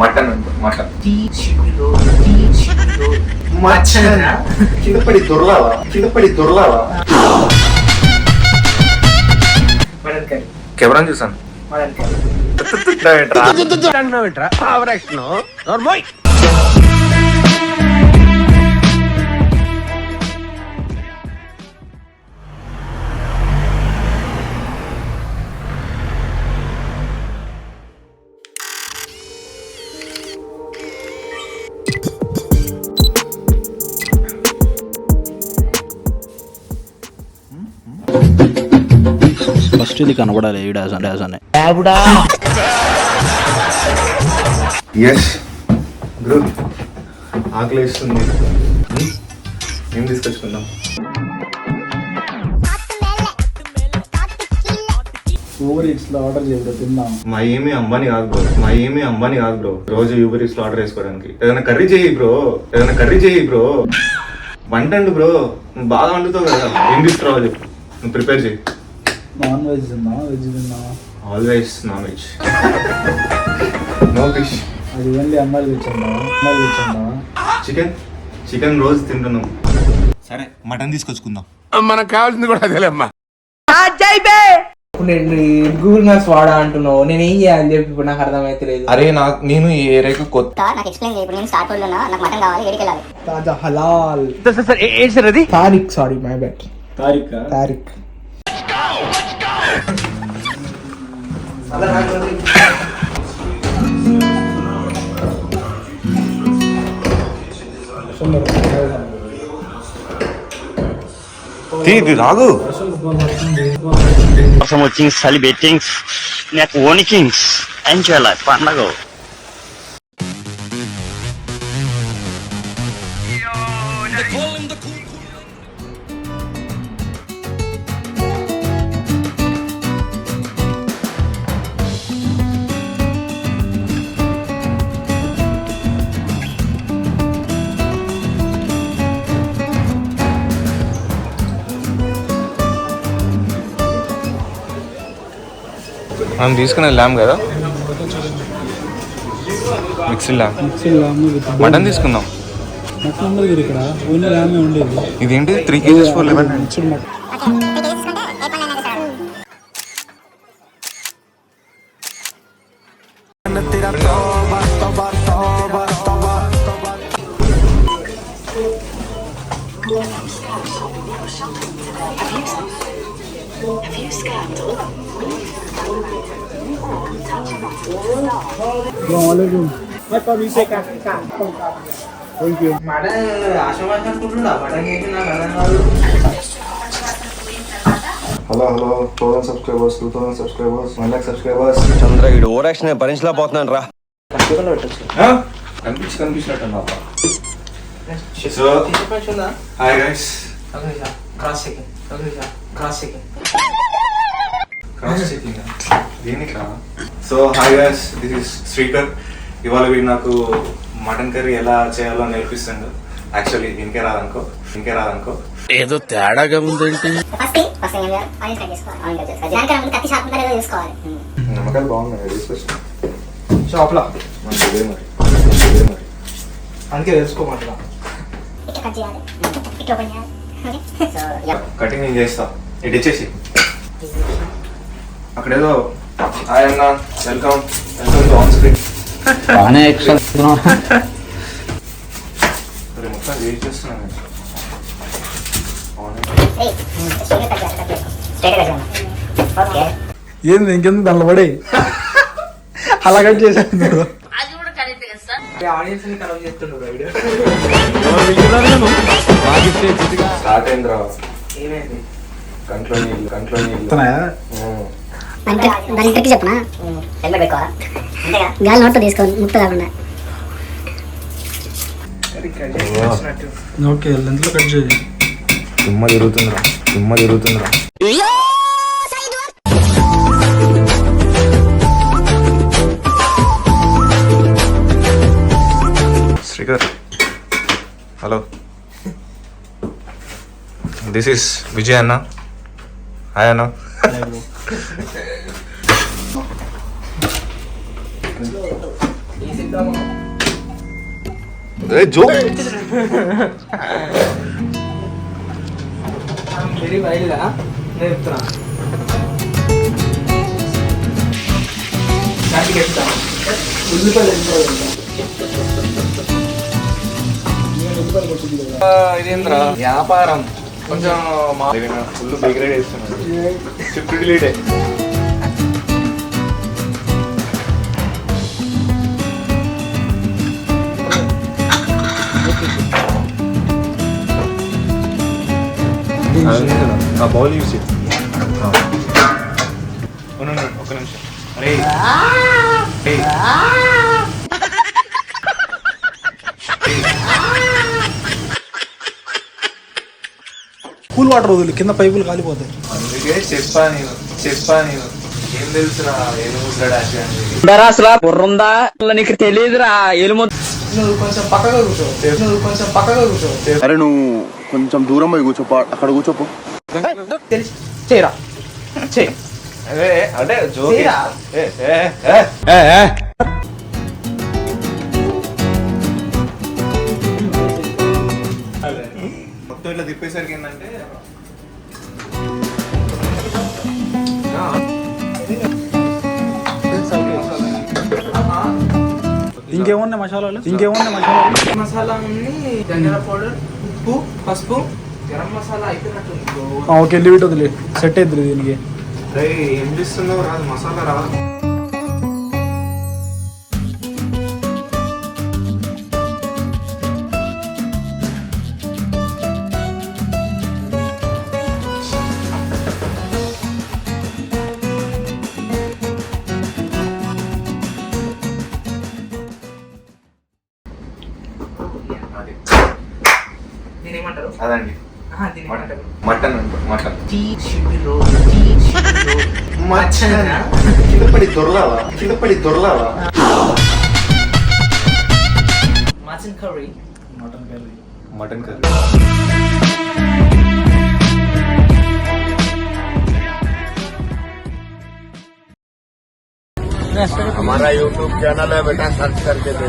Mutton mutton. మచ్చన కింద పడి దొరలావా? కింద పడి దొరలావా? Mutton curry. కెమెరాని చూసాను మటన్ కర్రీ. ఫస్ట్ ఇది కనబడాలి ఈ డాస్ డాస్ అని ఎస్ గురు ఆకలి వేస్తుంది. ఏం తీసుకొచ్చుకుందాం? ఊబర్ ఈట్స్లో ఆర్డర్ చేయదు తిందాం. మా ఏమి అంబానీ కాదు బ్రో మా ఏమి అంబానీ కాదు బ్రో రోజు యూబర్ ఈస్ ఆర్డర్ వేసుకోవడానికి. ఏదైనా కర్రీ చేయి బ్రో ఏదైనా కర్రీ చేయి బ్రో వంట అండు బ్రో బాగా వండుతావు కదా. ఏం తీసుకురావాలి? చెప్పు నువ్వు ప్రిపేర్ చేయి. నాన్ వెజ్ తిందాం వెజ్ తిందాం always non veg no fish అది ఇవ్వండి అమ్మాయిలు తెచ్చిందా అమ్మాయిలు తెచ్చిందా చికెన్ చికెన్ రోజు తింటున్నాం. సరే మటన్ తీసుకొచ్చుకుందాం. మనకు కావాల్సింది కూడా అదేలేమ్మా ఇప్పుడు నేను గూగుల్ మ్యాప్స్ వాడా అంటున్నావు. నేను ఏం చేయాలి చెప్పి ఇప్పుడు నాకు అర్థమైతే లేదు. అరే నాకు నేను ఈ ఏరియాకి కొత్త నాకు ఎక్స్ప్లెయిన్ చేయి. ఇప్పుడు నేను స్టార్ట్లో ఉన్నా నాకు మటన్ కావాలి ఏడికి వెళ్ళాలి? తాజా హలాల్. Tariq sorry my bad Tariq? Tariq. ఇది రాగు వర్షం వచ్చింగ్ చలి బెట్టింగ్స్ నాకు ఓనికింగ్స్ ఎంజాయ్ పండగ మనం తీసుకునే ల్యామ్ కదా? మిక్సీ ల్యామ్ మటన్ తీసుకుందాం. మటన్ ఉండదు కదా ఇక్కడ? ఓన్లీ రామే ఉండేది. ఇదేంటి? Three kgs four eleven mutton ఆశమాష అనుకుంటున్నా మటన్ చేసి నాకు అర్థం కాదు hello hello thousand subscribers two thousand subscribers one lakh subscribers Chandra ఇడు ఓరాక్షన్ భరించలేకపోతున్నాను రా కంప్యూటర్లో పెట్టచ్చు కనిపించి కనిపించినట్టు సో ఉందా హాయ్ గైస్ ఒక నిమిషం క్రాస్ సెకండ్ ఒక నిమిషం cross second cross checking దేనికా so hi guys this is Srikar ఇవాళ వీడు నాకు మటన్ కర్రీ ఎలా చేయాలో నేర్పిస్తాడు. యాక్చువల్లీ ఇంకే రాదనుకో ఇంకే రాదనుకో ఏదో తేడాగా ఉందేంటి? ఫస్ట్ థింగ్ ఫస్ట్ థింగ్ ఏం చేయాలి ఆనియన్స్ కట్ చేసుకోవాలి ఆనియన్ కట్ చేసుకోవాలి. దానికన్నా ముందు కత్తి షార్ప్ ఉందా లేదో చూసుకోవాలి. నమ్మకాలు బాగున్నాయి షాప్లో? అందుకే తెలుసుకోమంటున్నా. కటింగ్ నేను చేస్తా ఇటు ఇచ్చేసి అక్కడేదో హాయ్ అన్న welcome. Welcome to on screen. బాగానే ఎక్స్ట్రా మొత్తం వెయిట్ చేస్తున్నాను ఏంది ఇంకెందుకు దాంట్లో పడే? అలా కట్ చేశాను ఆడియన్స్ని కలవ చేస్తుండ్రు వీడియో? స్టార్ట్ అయింది రా ఏమైంది? కంట్లో నీళ్ళు కంట్లో నీళ్ళు. దాని ట్రిక్ చెప్పనా? హెల్మెట్ పెట్టుకోవాలా? గాలి నోట్తో తీసుకోవాలి ముక్త కాకుండా ఓకే లెంత్లో కట్ చేయి. తుమ్మ తిరుగుతుందిరా తుమ్మ తిరుగుతుందిరా. Srikar hello. This is Vijay అన్న. హాయ్ అన్న. జోక్? వెరీ వైల్డ్గా నేను చెప్తున్నా దానికి చెప్తాను ఉల్లిపాయలు ఇదేంద్రా? వ్యాపారం. కొంచెం ఫుల్ బిగ్రేడ్ వేస్తున్నాడు షిఫ్ట్ డిలీటే ఆ బౌల్ యూస్ ఒక్క నిమిషం. అరే. కూల్ వాటర్ వదిలి కింద పైపులు కాలిపోతాయి. అందుకే ఏం తెలుసురా బుర్రుందా? నీకు తెలియదురా ఎలుము నువ్వు కొంచెం పక్కగా కూర్చో. నువ్వు కొంచెం పక్కగా కూర్చో. అరే నువ్వు కొంచెం దూరం పోయి కూర్చోపో అక్కడ కూర్చోపో. తెలిసి చేయరా. చేయి అదే అంటే జోక్ మొత్తం ఇట్లా తిప్పేసరికి ఏంటంటే ఇంకేమున్నాయి మసాలాలు? ఇంకేమున్నాయి మసాలాలు? మసాలా ఉంది ధనియాల పౌడర్ ఉప్పు పసుపు గరం మసాలా అయిపోయినట్టుంది. ఓకే లిమిట్ వదిలే. సెట్ అవుతుంది దీనికి. ఏం చేస్తున్నావు? రాదు మసాలా రాదు. దీన్ని ఏమంటారు అదండి ఆహా, దీన్ని ఏమంటారు మటన్ అంటారు mutton tea Shibi role tea Shibi role mutton కింద పడి దొరలావా కింద పడి దొరలావా మటన్ కర్రీ మటన్ కర్రీ हमारा यूट्यूब चैनल है बेटा सर्च करके दे